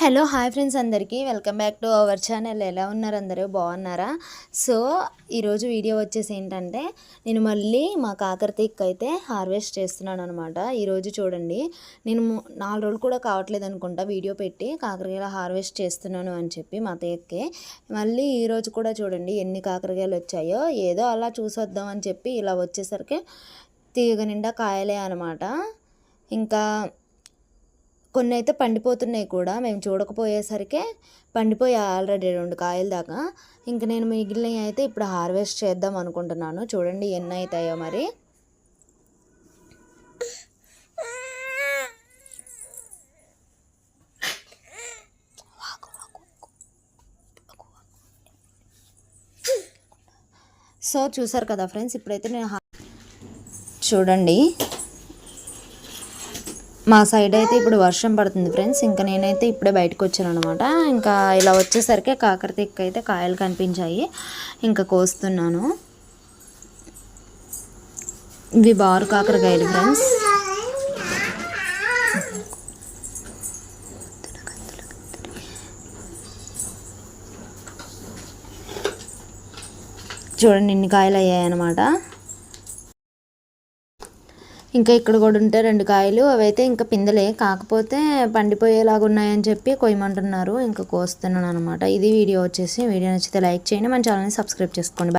Hello hi friends అందరికీ. Welcome back to our channel. ఎలా ఉన్నారు అందరూ? బాగున్నారా? సో ఈరోజు వీడియో వచ్చేసి ఏంటంటే నేను మళ్ళీ మా కాకరతీక్ అయితే హార్వెస్ట్ చేస్తున్నాను అనమాట ఈరోజు చూడండి నేను నాలుగు రోజులు కూడా కావట్లేదు అనుకుంటా వీడియో పెట్టి కాకరకాయలు హార్వెస్ట్ చేస్తున్నాను అని చెప్పి మా తేక్కే మళ్ళీ ఈరోజు కూడా చూడండి ఎన్ని కాకరకాయలు వచ్చాయో. ఏదో అలా చూసొద్దాం అని చెప్పి ఇలా వచ్చేసరికి తీగ నిండా కాయలే అనమాట ఇంకా కొన్ని అయితే పండిపోతున్నాయి కూడా. మేము చూడకపోయేసరికి పండిపోయాయి ఆల్రెడీ రెండు కాయల దాకా. ఇంక నేను మిగిలినవి అయితే ఇప్పుడు హార్వెస్ట్ చేద్దాం అనుకుంటున్నాను. చూడండి ఎన్ని అవుతాయో మరి. సో చూసారు కదా ఫ్రెండ్స్ ఇప్పుడైతే నేను చూడండి. మా సైడ్ అయితే ఇప్పుడు వర్షం పడుతుంది ఫ్రెండ్స్. ఇంకా నేనైతే ఇప్పుడే బయటకు వచ్చాను అనమాట ఇంకా ఇలా వచ్చేసరికి కాకరతీక్క అయితే కాయలు కనిపించాయి. ఇంకా కోస్తున్నాను. ఇవి బారు కాకరకాయలు ఫ్రెండ్స్. చూడండి ఇన్ని కాయలు అయ్యాయి అనమాట ఇంకా ఇక్కడ కూడా ఉంటే రెండు కాయలు అవైతే ఇంకా పిందలే. కాకపోతే పండిపోయేలాగా ఉన్నాయని చెప్పి కొయ్యమంటున్నారు. ఇంకా కోస్తున్నాను అనమాట ఇది వీడియో వచ్చేసి. వీడియో నచ్చితే లైక్ చేయండి. మన ఛానల్ని సబ్స్క్రైబ్ చేసుకోండి.